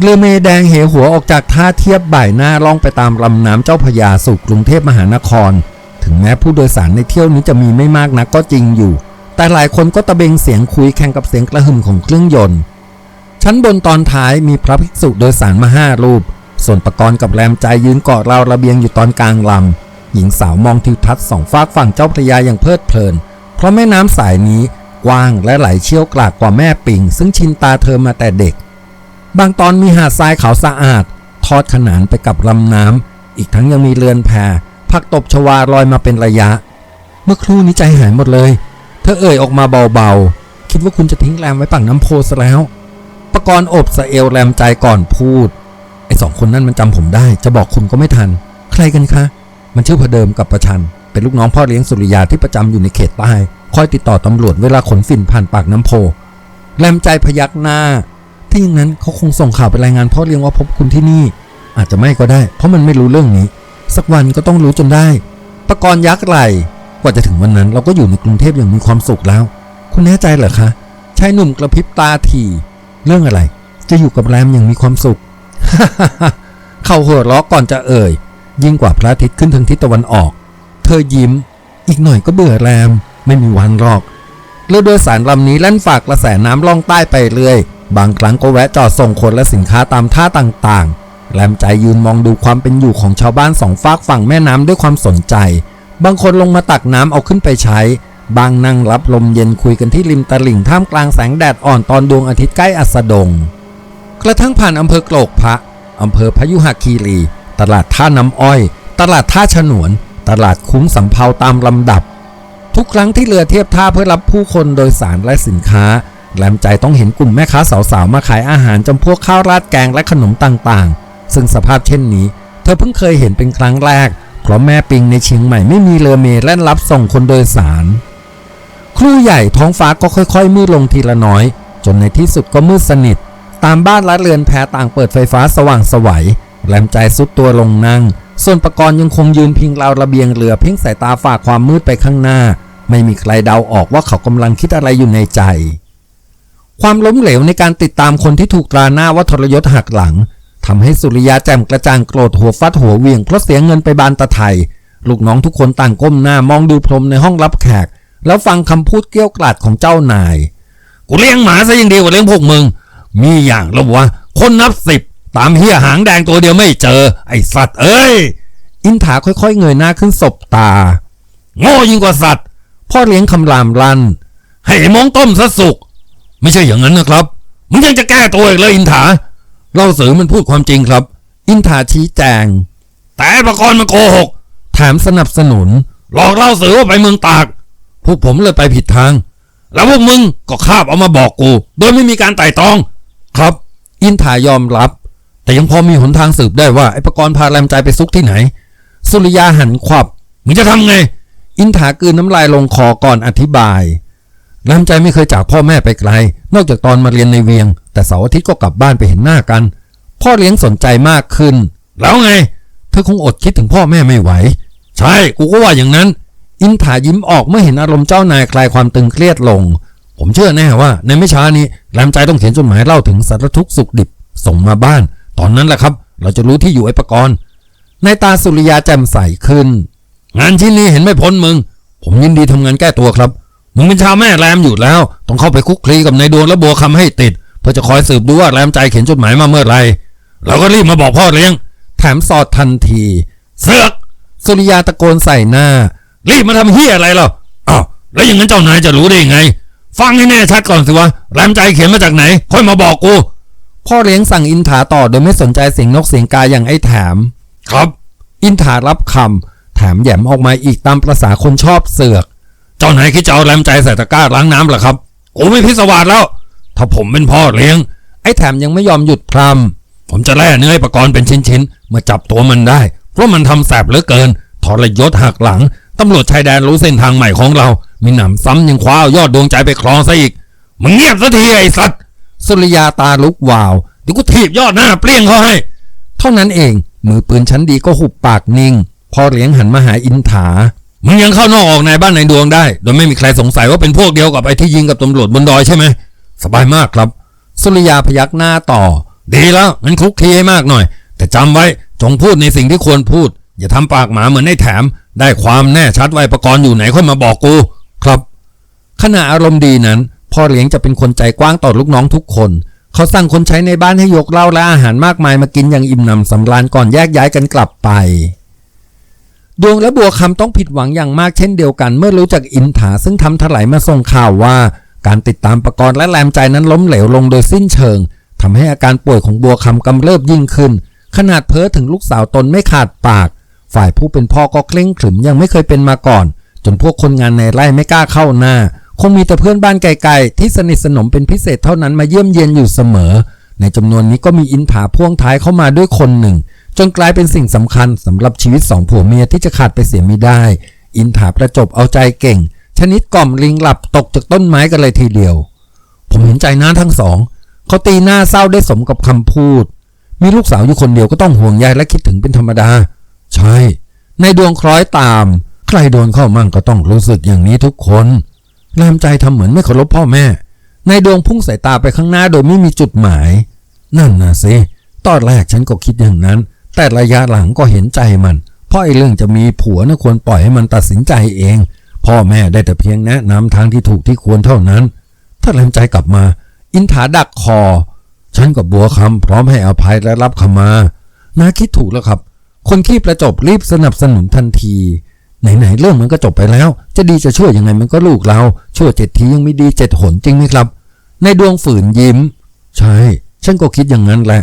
เรือเมแดงเหหัวออกจากท่าเทียบบ่ายหน้าล่องไปตามลำน้ำเจ้าพระยาสู่กรุงเทพมหานคร ถึงแม้ผู้โดยสารในเที่ยวนี้จะมีไม่มากนักก็จริงอยู่ แต่หลายคนก็ตะเบงเสียงคุยแข่งกับเสียงกระหึ่มของเครื่องยนต์ ชั้นบนตอนท้ายมีพระภิกษุโดยสารมาห้ารูป ส่วนประกรณ์กับแรมใจยืนเกาะราวระเบียงอยู่ตอนกลางลำหญิงสาวมองทิวทัศน์สองฝากฝั่งเจ้าพระยาอย่างเพลิดเพลิน เพราะแม่น้ำสายนี้กว้างและไหลเชี่ยวกรากกว่าแม่ปิงซึ่งชินตาเธอมาแต่เด็ก บางตอนมีหาดทรายขาวสะอาด ทอดขนานไปกับลำน้ำ อีกทั้งยังมีเรือนแพผักตบชวาลอยมาเป็นระยะ เมื่อครู่นี้ใจหายหมดเลย เธอเอ่ยออกมาเบาๆ คิดว่าคุณจะทิ้งแรมไว้ปากน้ำโพซะแล้วประกรณ์อบสะเอวแรมใจก่อนพูด ไอ้สองคนนั้นมันจำผมได้ จะบอกคุณก็ไม่ทัน ใครกันคะ มันชื่อพอเดิมกับประชัน เป็นลูกน้องพ่อเลี้ยงสุริยาที่ประจำอยู่ในเขตใต้คอยติดต่อตำรวจเวลาขนฝิ่นผ่านปากน้ำโพ แรมใจพยักหน้า ถ้าอย่างนั้นเขาคงส่งข่าวไปรายงานพ่อเลี้ยงว่าพบคุณที่นี่ อาจจะไม่ก็ได้ เพราะมันไม่รู้เรื่องนี้ สักวันก็ต้องรู้จนได้ประกรณ์ยักษ์ไหลกว่าจะถึงวันนั้นเราก็อยู่ในกรุงเทพอย่างมีความสุขแล้ว คุณแน่ใจเหรอคะชายหนุ่มกระพริบตาถี่เรื่องอะไร จะอยู่กับแรมอย่างมีความสุขเขาหัวเราะก่อนจะเอ่ย ยิ่งกว่าพระอาทิตย์ขึ้นทางทิศตะวันออก เธอยิ้ม อีกหน่อยก็เบื่อแรม ไม่มีวันหรอกเรือโดยสารลำนี้แล่นฝากกระแสน้ำล่องใต้ไปเรื่อย บางครั้งก็แวะจอดส่งคนและสินค้าตามท่าต่างๆ แรมใจยืนมองดูความเป็นอยู่ของชาวบ้านสองฝากฝั่งแม่น้ำด้วยความสนใจ บางคนลงมาตักน้ำเอาขึ้นไปใช้ บางนั่งรับลมเย็นคุยกันที่ริมตลิ่งท่ามกลางแสงแดดอ่อนตอนดวงอาทิตย์ใกล้อัสดง กระทั่งผ่านอำเภอโกรกพระอำเภอพยุหคีรี ตลาดท่าน้ำอ้อย ตลาดท่าฉนวน ตลาดคุ้งสำเภาตามลำดับ ทุกครั้งที่เรือเทียบท่าเพื่อรับผู้คนโดยสารและสินค้า แหลมใจต้องเห็นกลุ่มแม่ค้าสาวๆ มาขายอาหารจำพวกข้าวราดแกงและขนมต่างๆ ซึ่งสภาพเช่นนี้ เธอเพิ่งเคยเห็นเป็นครั้งแรก เพราะแม่ปิงในเชียงใหม่ไม่มีเรือเมล์แล่นรับส่งคนโดยสาร ครู่ใหญ่ท้องฟ้าก็ค่อยๆ มืดลงทีละน้อย จนในที่สุดก็มืดสนิท ตามบ้านและเรือนแพต่างเปิดไฟฟ้าสว่างสวัยแหลมใจสุดตัวลงนั่ง ส่วนประกรณ์ยังคงยืนพิงราวระเบียงเรือเพ่งสายตาฝ่าความมืดไปข้างหน้า ไม่มีใครเดาออกว่าเขากำลังคิดอะไรอยู่ในใจ ความล้มเหลวในการติดตามคนที่ถูกตราหน้าว่าทรยศหักหลังทำให้สุริยาแจ่มกระจ่างโกรธหัวฟัดหัวเวียงเพราะเสียเงินไปบานตะไทยลูกน้องทุกคนต่างก้มหน้ามองดูพรมในห้องรับแขก แล้วฟังคำพูดเกี้ยวกราดของเจ้านาย กูเลี้ยงหมาซะยังดีกว่าเลี้ยงพวกมึง มีอย่างแล้ววะคนนับสิบตามเฮียหางแดงตัวเดียวไม่เจอ ไอสัตว์เอ้ย อินถาค่อยๆเงยหน้าขึ้นสบตา โง่ยิ่งกว่าสัตว์ พ่อเลี้ยงคำรามรันให้มองต้มซะสุก ไม่ใช่อย่างนั้นนะครับมึงยังจะแก้ตัวอีกเลยอินถาเล่าสือมันพูดความจริงครับ อินถาชี้แจง แต่ประกรณ์มันโกหกแถมสนับสนุน หลอกเล่าสือว่าไปเมืองตาก พวกผมเลยไปผิดทาง แล้วพวกมึงก็คาบเอามาบอกกู โดยไม่มีการไต่ตอง ครับ อินถายอมรับ แต่ยังพอมีหนทางสืบได้ว่าไอ้ประกรณ์พาแรมใจไปซุกที่ไหน สุริยาหันขวับมึงจะทำไง อินถากลืนน้ำลายลงคอก่อนอธิบาย แรมใจไม่เคยจากพ่อแม่ไปไกล นอกจากตอนมาเรียนในเวียง แต่เสาร์อาทิตย์ก็กลับบ้านไปเห็นหน้ากัน พ่อเลี้ยงสนใจมากขึ้น แล้วไง เธอคงอดคิดถึงพ่อแม่ไม่ไหว ใช่ กูก็ว่าอย่างนั้น อินถายิ้มออกเมื่อเห็นอารมณ์เจ้านายคลายความตึงเครียดลง ผมเชื่อแน่ว่า ในไม่ช้านี้แรมใจต้องเขียนจดหมายเล่าถึงสารทุกข์สุขดิบ ส่งมาบ้าน ตอนนั้นแหละครับ เราจะรู้ที่อยู่ไอ้ปกรณ์ในตาสุริยาแจ่มใสขึ้น งานชิ้นนี้เห็นไม่พ้นมึง ผมยินดีทำงานแก้ตัวครับ มึงเป็นชาวแม่แรมอยู่แล้ว ต้องเข้าไปคุกคลีกับนายดวงและบัวคำให้ติด เพื่อจะคอยสืบดูว่าแรมใจเขียนจดหมายมาเมื่อไรเราก็รีบมาบอกพ่อเลี้ยง แถมสอดทันที เสือกสุริยาตะโกนใส่หน้า รีบมาทำเฮียอะไรเหรออ้าวแล้วอย่างนั้นเจ้านายจะรู้ได้ยังไง ฟังให้แน่ชัดก่อนสิวะแรมใจเขียนมาจากไหน ค่อยมาบอกกูพ่อเลี้ยงสั่งอินถาต่อโดยไม่สนใจเสียงนกเสียงกาอย่างไอ้แถม ครับ อินถารับคำแถมแหยมออกมาอีกตามประษาคนชอบเสือก เจ้านายคิดจะเอาแรมใจใส่ตะกร้าล้างน้ำเหรอครับกูไม่พิศวาสแล้ว ถ้าผมเป็นพ่อเลี้ยง ไอ้แถมยังไม่ยอมหยุดพรำผมจะแล่เนื้อไอ้ประกรณ์เป็นชิ้นๆมาจับตัวมันได้ เพราะมันทำแสบเหลือเกินทรยศหักหลังตำรวจชายแดนรู้เส้นทางใหม่ของเรา มีหนำซ้ำยังคว้าอายอดดวงใจไปครองซะอีก มึงเงียบสักทีไอ้สัตว์ สุริยาตาลุกวาว เดี๋ยวกูถีบยอดหน้าเปรี้ยงเขาให้ เท่านั้นเอง มือปืนชั้นดีก็หุบปากนิ่ง พอเลี้ยงหันมาหาอินถา มึงยังเข้านอกออกในบ้านในดวงได้ โดยไม่มีใครสงสัยว่าเป็นพวกเดียวกับไอ้ที่ยิงกับตำรวจบนดอยใช่ไหมสบายมากครับ สุริยาพยักหน้าต่อ ดีแล้วงั้นคลุกคลีให้มากหน่อย แต่จำไว้จงพูดในสิ่งที่ควรพูด อย่าทำปากหมาเหมือนไอ้แถม ได้ความแน่ชัดไวาอุปกรณ์อยู่ไหนค่อยมาบอกกู ครับขณะอารมณ์ดีนั้นพ่อเลี้ยงจะเป็นคนใจกว้างต่อลูกน้องทุกคน เขาสั่งคนใช้ในบ้านให้ยกเหล้าและอาหารมากมายมากินอย่างอิ่มหนำสำราญก่อนแยกย้ายกันกลับไป ดวงและบัวคำต้องผิดหวังอย่างมากเช่นเดียวกัน เมื่อรู้จักอินถาซึ่งทำถลายมาส่งข่าวว่า การติดตามประกรณ์และแรมใจนั้นล้มเหลวลงโดยสิ้นเชิงทำให้อาการป่วยของบัวคำกำเริบยิ่งขึ้น ขนาดเพ้อถึงลูกสาวตนไม่ขาดปาก ฝ่ายผู้เป็นพ่อก็เคร่งขรึมยังไม่เคยเป็นมาก่อน จนพวกคนงานในไร่ไม่กล้าเข้าหน้า คงมีแต่เพื่อนบ้านไกลๆที่สนิทสนมเป็นพิเศษเท่านั้นมาเยี่ยมเยียนอยู่เสมอ ในจำนวนนี้ก็มีอินถาพ่วงท้ายเข้ามาด้วยคนหนึ่ง จนกลายเป็นสิ่งสำคัญสำหรับชีวิตสองผัวเมียที่จะขาดไปเสียไม่ได้ อินถาประจบเอาใจเก่ง ชนิดกล่อมลิงหลับตกจากต้นไม้กันเลยทีเดียว ผมเห็นใจน้าทั้งสอง เขาตีหน้าเศร้าได้สมกับคำพูด มีลูกสาวอยู่คนเดียวก็ต้องห่วงใยและคิดถึงเป็นธรรมดา ใช่ ในดวงคล้อยตาม ใครโดนเข้ามั่งก็ต้องรู้สึกอย่างนี้ทุกคนแรมใจทำเหมือนไม่เคารพพ่อแม่ ในดวงพุ่งสายตาไปข้างหน้าโดยไม่มีจุดหมาย นั่นนะสิตอนแรกฉันก็คิดอย่างนั้น แต่ระยะหลังก็เห็นใจมัน เพราะไอ้เรื่องจะมีผัวนะควรปล่อยให้มันตัดสินใจเอง พ่อแม่ได้แต่เพียงแนะนำทางที่ถูกที่ควรเท่านั้น ถ้าแรมใจกลับมา อินถาดักคอ ฉันกับบัวคำพร้อมให้อภัยและรับขมานาคิดถูกแล้วครับ คนขี้ประจบรีบสนับสนุนทันทีไหนๆเรื่องมันก็จบไปแล้ว จะดีจะช่วยยังไงมันก็ลูกเราช่วยเจ็ดทียังไม่ดีเจ็ดหนจริงไหมครับ ในดวงฝืนยิ้ม ใช่ ฉันก็คิดอย่างนั้นแหละ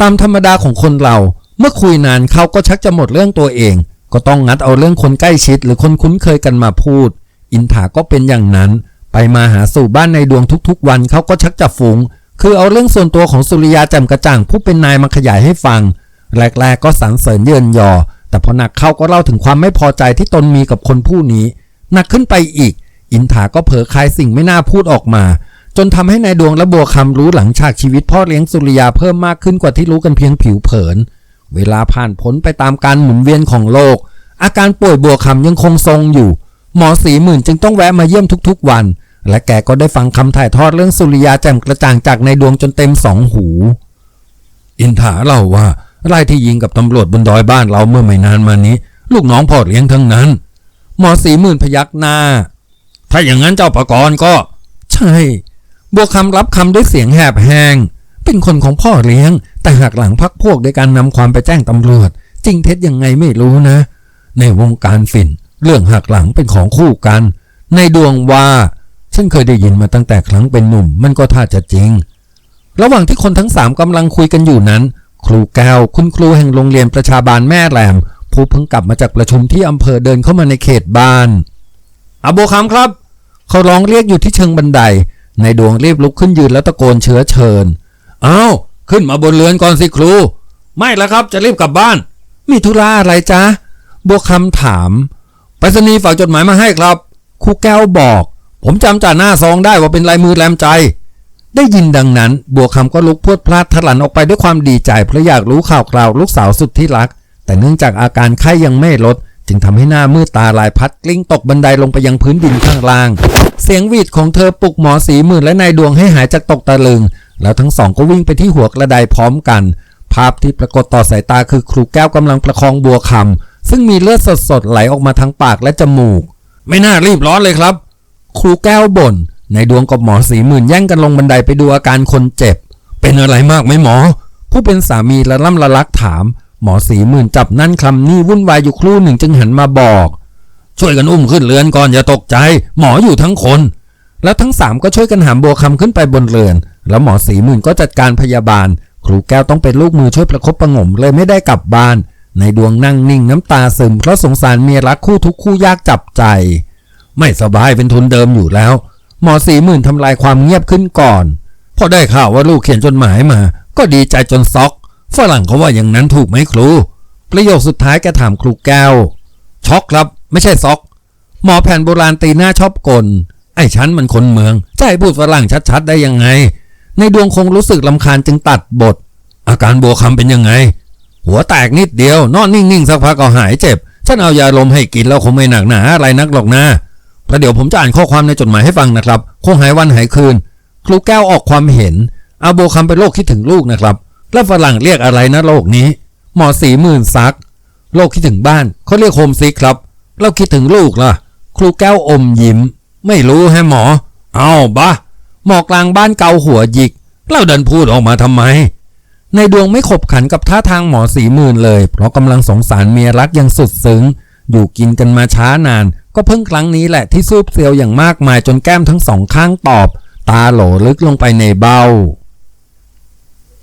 ตามธรรมดาของคนเรา เมื่อคุยนานเขาก็ชักจะหมดเรื่องตัวเอง ก็ต้องงัดเอาเรื่องคนใกล้ชิด หรือคนคุ้นเคยกันมาพูด อินถาก็เป็นอย่างนั้น ไปมาหาสู่บ้านในดวงทุกๆ วันเขาก็ชักจะฟุง้งคือเอาเรื่องส่วนตัวของสุริยาแจ่มกระจ่างผู้เป็นนายมาขยายให้ฟัง แรกๆก็สรรเสริญเยินยอ แต่พอหนักเข้าก็เล่าถึงความไม่พอใจที่ตนมีกับคนผู้นี้ หนักขึ้นไปอีก อินถาก็เผลอคายสิ่งไม่น่าพูดออกมา จนทำให้นายดวงและบัวคำรู้หลังฉากชีวิตพ่อเลี้ยงสุริยาเพิ่มมากขึ้นกว่าที่รู้กันเพียงผิวเผิน เวลาผ่านพ้นไปตามการหมุนเวียนของโลก อาการป่วยบัวคำยังคงทรงอยู่ หมอสีหมื่นจึงต้องแวะมาเยี่ยมทุกๆวัน และแกก็ได้ฟังคำถ่ายทอดเรื่องสุริยาแจ่มกระจ่างจากในดวงจนเต็มสองหู อินถาเล่าว่าไล่ที่ยิงกับตำรวจบนดอยบ้านเราเมื่อไม่นานมานี้ ลูกน้องพ่อเลี้ยงทั้งนั้น หมอสีหมื่นพยักหน้า ถ้าอย่างนั้นเจ้าประกรณ์ก็ ใช่ บัวคำรับคำด้วยเสียงแหบแห้งเป็นคนของพ่อเลี้ยง แต่หักหลังพักพวกด้วยการนำความไปแจ้งตำรวจ จริงเท็จยังไงไม่รู้นะ ในวงการฝิ่น เรื่องหักหลังเป็นของคู่กัน ในดวงว่าฉันเคยได้ยินมาตั้งแต่ครั้งเป็นหนุ่ม มันก็ท่าจะจริง ระหว่างที่คนทั้งสามกำลังคุยกันอยู่นั้น ครูแก้วคุณครูแห่งโรงเรียนประชาบาลแม่แหลม ผู้เพิ่งกลับมาจากประชุมที่อำเภอเดินเข้ามาในเขตบ้านอาโบวคำครับ เขาร้องเรียกอยู่ที่เชิงบันได ในดวงรีบลุกขึ้นยืนแล้วตะโกนเชื้อเชิญเอาา ขึ้นมาบนเรือนก่อนสิครู ไม่แล้วครับจะรีบกลับบ้าน มีธุระอะไรจ๊ะบัวคำถามไปรษณีย์ฝากจดหมายมาให้ครับครูแก้วบอก ผมจำจ่าหน้าซองได้ว่าเป็นลายมือแรมใจ ได้ยินดังนั้น บัวคำก็ลุกพรวดพลาดทะลันออกไปด้วยความดีใจเพราะอยากรู้ข่าวคราวลูกสาวสุดที่รัก แต่เนื่องจากอาการไข้ยังไม่ลด จึงทำให้หน้ามืดตาลายพัดกลิ้งตกบันไดลงไปยังพื้นดินข้างล่าง เสียงวีดของเธอปลุกหมอสีหมื่นและนายดวงให้หายจากตกตะลึง แล้วทั้งสองก็วิ่งไปที่หัวกระไดพร้อมกัน ภาพที่ปรากฏต่อสายตาคือครูแก้วกำลังประคองบัวคำซึ่งมีเลือดสดๆไหลออกมาทั้งปากและจมูก ไม่น่ารีบร้อนเลยครับ ครูแก้วบ่นในดวงกับหมอสีหมื่นแย่งกันลงบันไดไปดูอาการคนเจ็บ เป็นอะไรมากไหมหมอ ผู้เป็นสามีละล่ำละลักถาม หมอสีหมื่นจับนั่นคลำนี่วุ่นวายอยู่ครู่หนึ่งจึงหันมาบอก ช่วยกันอุ้มขึ้นเรือนก่อนอย่าตกใจ หมออยู่ทั้งคน แล้วทั้งสามก็ช่วยกันหามบัวคำขึ้นไปบนเรือน แล้วหมอสีหมื่นก็จัดการพยาบาล ครูแก้วต้องเป็นลูกมือช่วยประคบประงมเลยไม่ได้กลับบ้าน ในดวงนั่งนิ่งน้ำตาซึมเพราะสงสารเมียรักคู่ทุกคู่ยากจับใจ ไม่สบายเป็นทุนเดิมอยู่แล้ว หมอสีหมื่นทำลายความเงียบขึ้นก่อนพอได้ข่าวว่าลูกเขียนจดหมายมา ก็ดีใจจนซอกฝรั่งเขาว่าอย่างนั้นถูกไหมครู ประโยคสุดท้ายแกถามครูแก้ว ช็อกครับ ไม่ใช่ซอก หมอแผนโบราณตีหน้าชอบกล ไอ้ฉันมันคนเมืองจะให้พูดฝรั่งชัดๆ ได้ยังไง ในดวงคงรู้สึกลำคาญจึงตัดบท อาการบัวคำเป็นยังไง หัวแตกนิดเดียวนอนนิ่งๆสักพักก็หายเจ็บ ฉันเอายาลมให้กินแล้วคงไม่หนักหนาอะไรนักหรอกนะแล้วเดี๋ยวผมจะอ่านข้อความในจดหมายให้ฟังนะครับ คงหายวันหายคืน ครูแก้วออกความเห็น อาโบคำเป็นโรคคิดถึงลูกนะครับ แล้วฝรั่งเรียกอะไรนะโรคนี้ หมอสีหมื่นซัก โรคคิดถึงบ้านเขาเรียกโฮมซิกครับ เราคิดถึงลูกล่ะ ครูแก้วอมยิ้ม ไม่รู้แฮะหมอ เอาบะ หมอกลางบ้านเกาหัวหยิกเราเดินพูดออกมาทำไม ในดวงไม่ขบขันกับท่าทางหมอสีหมื่นเลย เพราะกำลังสงสารเมียรักอย่างสุดซึ้ง อยู่กินกันมาช้านาน ก็เพิ่งครั้งนี้แหละที่ซูบเซียวอย่างมากมายจนแก้มทั้งสองข้างตอบ ตาโหลลึกลงไปในเบ้า